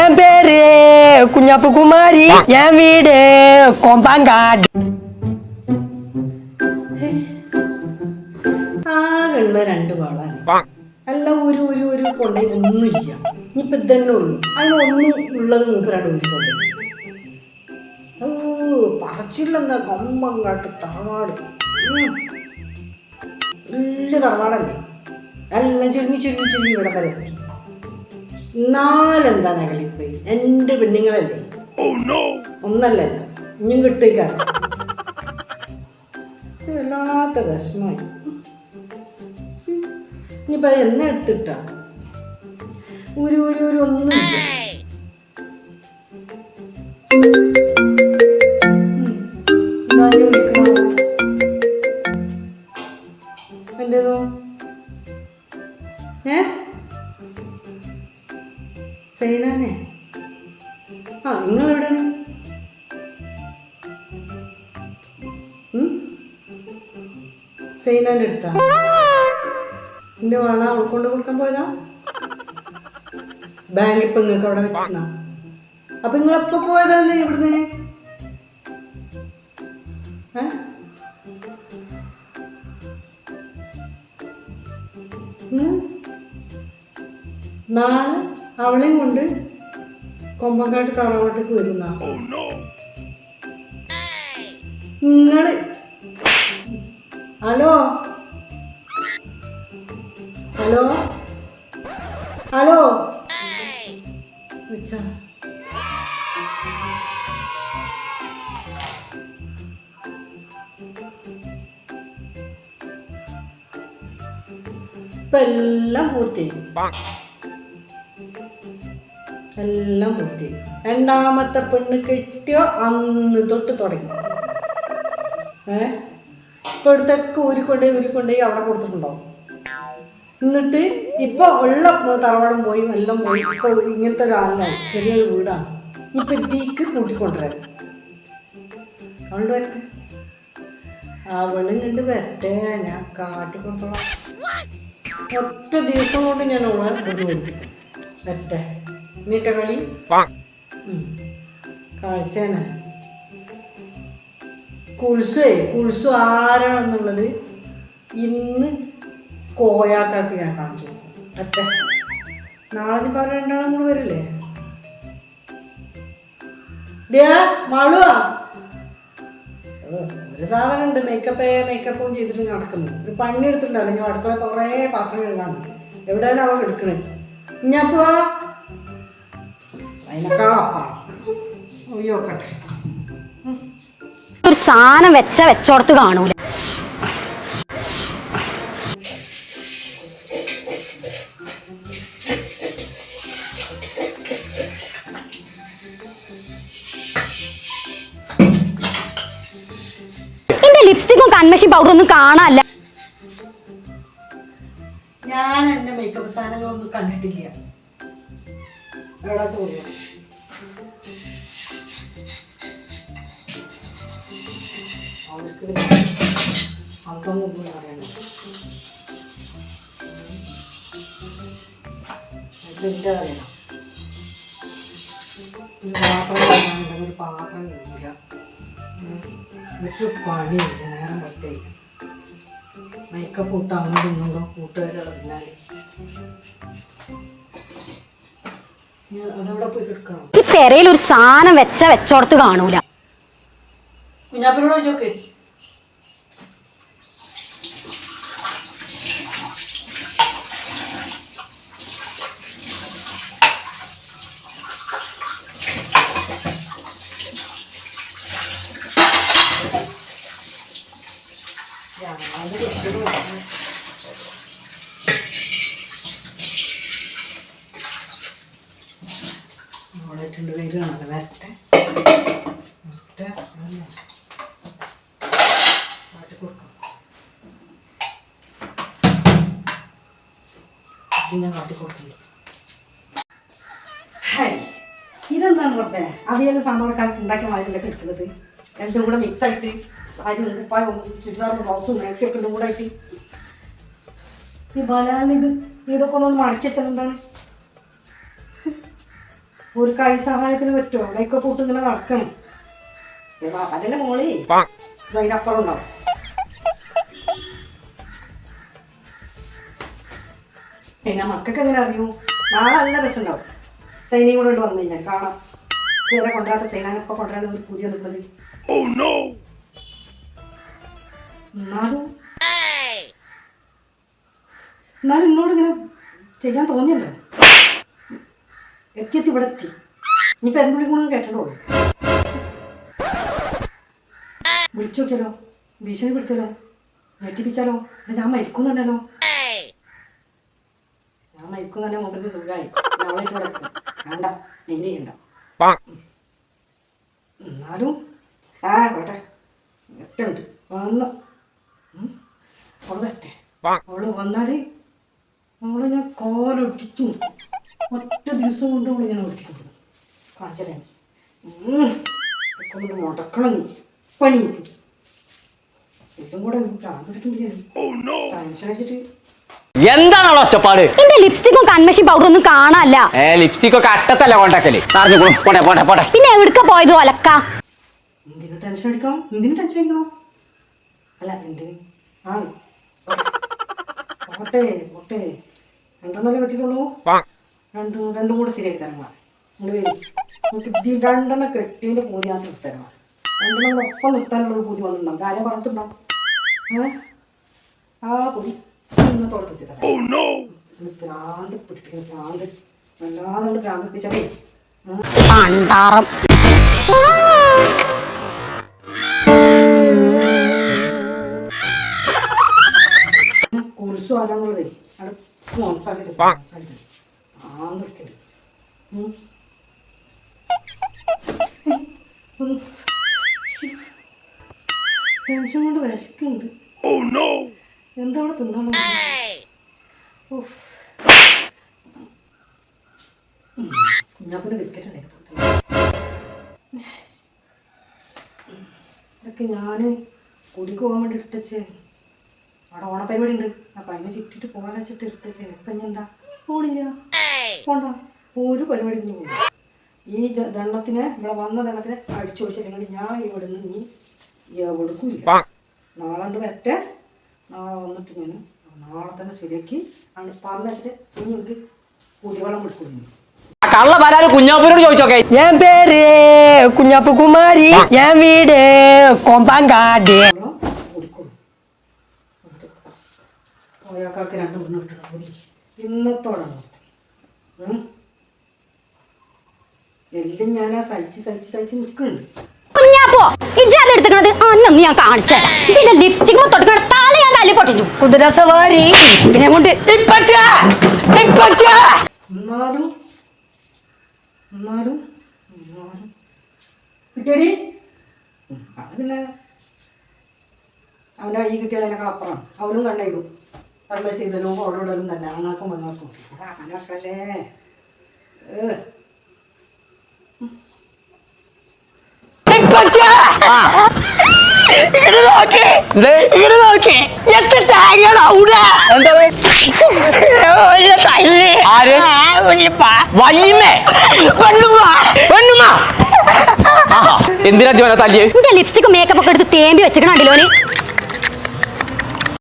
என் பேரு குஞ்சப்பு குமாரி என் வீடு கொம்பாங்காடு ആകെയുള്ള രണ്ട് വാളാണ്. അല്ല ഒരു ഒരു ഒരു കൊണ്ടേ ഒന്നുമില്ല. ഇനിയിപ്പൊ ഇതന്നെ ഉള്ളു. അതിനൊന്നും ഉള്ളത് മൂപ്പരാണ് ഊരിക്കൊണ്ട് ഓ പറച്ചില്ലെന്ന കൊമ്പങ്ങാട്ട് തറവാട്. വലിയ തറവാടല്ലേ? എല്ലാം ചുരുങ്ങി ചുരുങ്ങി ചുരുങ്ങി ഇവിടെ വരെ എത്തി എന്നാലെന്താ നകളിപ്പോയി? എന്റെ പെണ്ണുങ്ങളല്ലേ? ഒന്നല്ലല്ല. ഇനിയും കിട്ടിക്കാറ് വല്ലാത്ത വിഷമായി. ഇനിയിപ്പോ എന്ന എടുത്തിട്ടാ? ഒരു ഒരു ഒരു ഉം. വിളിക്കണോ? സൈനാന്റെ അടുത്താ എന്റെ വള അവൾ കൊണ്ട് കൊടുക്കാൻ പോയതാ? ബാങ്ക് ഇപ്പൊ നിങ്ങൾക്ക് അവിടെ വെച്ചിരുന്ന. അപ്പൊ നിങ്ങൾ എപ്പോ പോയതാന്ന് ഇവിടുന്ന്? നാളെ അവളെയും കൊണ്ട് കൊമ്പങ്കാട്ട് തറവാട്ടേക്ക് വരുന്ന. നിങ്ങൾ ഹലോ? ഹലോ? ഹലോ? വെച്ചാ എല്ലാം പൂർത്തിയായി. എല്ലാം പൂർത്തിയായി. രണ്ടാമത്തെ പെണ്ണ് കിട്ടിയോ? അന്ന് തൊട്ട് തുടങ്ങി. ഏ? ഇപ്പൊ ഇവിടുത്തൊക്കെ ഊരിക്കൊണ്ടേ ഊരിക്കൊണ്ടേ അവിടെ കൊടുത്തിട്ടുണ്ടാവും. എന്നിട്ട് ഇപ്പൊ ഉള്ള തറവാടും പോയി എല്ലാം പോയി. ഇപ്പൊ ഇങ്ങനത്തെ ഒരാളായി ചെറിയൊരു വീടാണ്. ഇപ്പൊ ഇതിക്ക് കൂട്ടിക്കൊണ്ടുവരാൻ. അവളുടെ വരട്ടെ അവളും കണ്ട് വരട്ടെ. ഞാൻ കാട്ടിക്കൊണ്ടോളാം. ഒറ്റ ദിവസം കൊണ്ട് ഞാൻ കൊണ്ടു വരട്ടെ. നീട്ട കളി. കാഴ്ചയാണ് കുൾസേ കുൽസു ആരാണെന്നുള്ളത് ഇന്ന് കോയാക്കാക്ക് ഞാൻ കാണിച്ചു കൊടുക്കും. നാളെ നീ പറഞ്ഞ രണ്ടാളും കൂടെ വരില്ലേ? മാളുവാ ഒരു സാധനം ഉണ്ട് മേക്കപ്പ് മേക്കപ്പും ചെയ്തിട്ട് നടക്കുന്നു. ഒരു പണി എടുത്തിട്ടുണ്ടാവില്ല ഞാൻ അടുക്കള കുറേ പാത്രം കഴുകാന്ന് എവിടെയാണ് അവൾ എടുക്കണേ പോവാ അതിനേക്കാളും അപ്പാണ് നോക്കട്ടെ. ഒരു സാധനം വെച്ച വെച്ചോടത്ത് കാണൂല. ലിപ്സ്റ്റിക്കും കൺമഷി പൗഡറും ഒന്നും കാണാല്ല ഞാൻ എന്റെ മേക്കപ്പ് സാധനങ്ങളൊന്നും കണ്ടിട്ടില്ല. എവിടാ ചോദ്യം? അന്തം ഒന്നും അറിയണം ഇതിന്റെ അറിയണം ഒരു പാത്രം കഴുകാനുണ്ടെങ്കിൽ ഒരു പാത്രം കഴുകില്ല ഒരു പണിയില്ല നേരം പറ്റേ മേക്കപ്പ് ഇട്ട് അങ്ങോട്ടും ഇങ്ങോട്ടും കൂട്ടുകാരുടെ പിന്നാലെ ഞാൻ അതവിടെ പോയി കിടക്കണം. ഈ പെരയിൽ ഒരു സാധനം വെച്ച വെച്ചോടത്ത് കാണൂല. കുഞ്ഞാപ്പിനോട് ചോദിച്ചോക്ക്. മോളായിട്ടുണ്ട് വരികയാണല്ലോ വരട്ടെ. ഇത് ഇതെന്താണ് റബ്ബേ? അവിയലും സാമ്പാറൊക്കെ ഉണ്ടാക്കിയ മാതിരിലൊക്കെ എടുക്കുന്നത് രണ്ടും കൂടെ മിക്സ് ആയിട്ട് സാരി ഉപ്പായും ചുരിദാറും ബ്ലൗസും മാക്സിയൊക്കെ എല്ലാം കൂടെ ആയിട്ട്. ഈ ബലാലിത് ഇതൊക്കെ ഒന്ന് മടക്കി വെച്ചത് എന്താണ്? ഒരു കൈ സഹായത്തിന് പറ്റുമോ? കൈക്കൊക്കെ ഇട്ട് ഇങ്ങനെ നടക്കണം. അതല്ലേ മോളി? അതിനപ്പുറം ഉണ്ടാവും പിന്നെ മക്കൾക്ക് എങ്ങനെ അറിയൂ? നാളെ നല്ല രസമുണ്ടാവും. സൈനയും കൂടെ കൊണ്ട് വന്നു കഴിഞ്ഞാൽ കാണാം. ഇതുവരെ കൊണ്ടുവരാത്ത സൈനാനപ്പം കൊണ്ടുവരാൻ ഒരു പുതിയ നിൽക്കുന്നത് എന്നാലും എന്നാലും എന്നോട് ഇങ്ങനെ ചെയ്യാൻ തോന്നിയല്ലോ. എത്തിയെത്തി ഇവിടെ എത്തി. ഇനിയിപ്പോൾ എന്തുള്ളി കൂടെ കേട്ടോ വിളിച്ചു നോക്കിയാലോ? ഭീഷണി പെടുത്തലോ ഞെട്ടിപ്പിച്ചാലോ? ഞാൻ മരിക്കും തന്നെയാണോ ഞാൻ മരിക്കും തന്നെ മുമ്പിൽ സുഖമായി. അവളായിട്ട് കിടക്കും. വേണ്ട ഇനി ചെയ്യണ്ട. എന്നാലും ആ പോട്ടെ. എട്ടുണ്ട് വന്ന്. അവളെത്തെ അവൾ വന്നാൽ അവളെ ഞാൻ കോലൊട്ടിച്ചു. ഒറ്റ ദിവസം കൊണ്ട് അവൾ ഞാൻ ഒട്ടിക്കുന്നു കാണിച്ചേ കൊണ്ട് മുടക്കണം പണി ഇതും കൂടെ ടെൻഷൻ അടിച്ചിട്ട്. എന്താണല്ലോ ഒച്ചപ്പാട്? എന്റെ ലിപ്സ്റ്റിക്കും കൺമഷി പൗഡർ ഒന്നും കാണാല്ല ഏ ലിപ്സ്റ്റിക് ഒക്കെ അട്ടത്തല്ല കോണ്ടാക്കൽ? പറഞ്ഞു പോട്ടെ പോട്ടെ പോട്ടെ പിന്നെ എവിടുക്ക പോയത് ഒലക്ക? എന്തിനു ടെൻഷൻ അടിക്കണം? എന്തിനു ടെൻഷൻ അടിക്കണം? അല്ല എന്തിന്? ആ പോട്ടെ പോട്ടെ. രണ്ടെണ്ണല്ലേ പറ്റിയിട്ടുള്ളൂ. രണ്ടും രണ്ടും കൂടെ ശരിയാക്കി തരണം ഇങ്ങോട്ട് വരും. നമുക്ക് രണ്ടെണ്ണം കെട്ടിയതിന്റെ പൂതി ഞാൻ നിർത്തരണം രണ്ടെണ്ണം ഒപ്പം നിർത്താനുള്ള പൂതി വന്നിട്ടുണ്ടാവും. കാര്യം പറഞ്ഞിട്ടുണ്ടാവും ഏ? ആ പൂതി ഇന്നത്തോടെ നിർത്തി തരാം ഇത് ഭ്രാന്ത് പിടിപ്പിക്കുന്ന ഭ്രാന്ത്. വല്ലാതെ നമ്മൾ ഭ്രാന്ത് പിടിച്ചാൽ പണ്ടാറം കുരിശു ആരാന്നുള്ളതേ. അവിടെ മനസ്സിലാക്കി തരും, മനസ്സിലാക്കി തരും. ആ നിൽക്കരുത് ടെൻഷൻ കൊണ്ട് വിശക്കുന്നുണ്ട്. എന്താ അവിടെ തിന്നാണോ കുഞ്ഞാപ്പിന്റെ ബിസ്ക്കറ്റ് ഉണ്ടായിരുന്നു ഇതൊക്കെ ഞാൻ കുടിക്ക് പോകാൻ വേണ്ടി എടുത്തച്ചേ. അവിടെ ഓണപരിപാടി ഉണ്ട്. അപ്പൊ അതിനെ ചിറ്റിട്ട് പോകാൻ വെച്ചിട്ട് എടുത്തച്ചേ. ഇപ്പൊ ഇനി എന്താ? പോണില്ല. പോണ്ട ഒരു പരിപാടിക്കും പോകും ഈ ദണ്ണത്തിന് ഇവിടെ വന്ന ദണ്ണത്തിന് അടിച്ചു വെച്ചില്ലെങ്കിൽ ഞാൻ ഇവിടെ നിന്ന് നീ എവിടെക്കില്ല നാളെ വരട്ടെ. നാളെ വന്നിട്ട് ഞാൻ നാളെ തന്നെ ശരിയാക്കി ആണ് പറഞ്ഞിട്ട് നീ എനിക്ക് കുടിവെള്ളം കൊടുക്കുന്നു കള്ള പരാതി കുഞ്ഞാപ്പൂരോട് ചോദിച്ചോക്കെ. ഞാൻ പേര് കുഞ്ഞാപ്പ കുമാരി ഞാൻ വീട് കൊമ്പാങ്കാട് ഇന്നത്തോടാണോ എല്ലാം ഞാൻ ആ സഹിച്ച് സഹിച്ച് സഹിച്ച് നിൽക്കുന്നുണ്ട് ഞാൻ ലിപ്സ്റ്റിക് കൊണ്ട് അവനും കണ്ടു ചെയ്തലും ഓടോടലും തന്നെ അങ്ങൾക്കും പെങ്ങൾക്കും അങ്ങനൊക്കെ ഏ. ഇങ്ങട് നോക്കി. എത്ര തേങ്ങടാ അവിടെ? ഒരു തല്ല്. ആര്? ആ, ഉള്ളിപ്പ. വയ്യമ്മേ പെണ്ണുമ്മ, പെണ്ണുമ്മ. എന്തിനാ ജീവന തല്ലിയേ എന്റെ ലിപ്സ്റ്റിക്കും മേക്കപ്പ് ഒക്കെ എടുത്ത് തേമ്പി വെച്ചിട്ടുണ്ടല്ലോ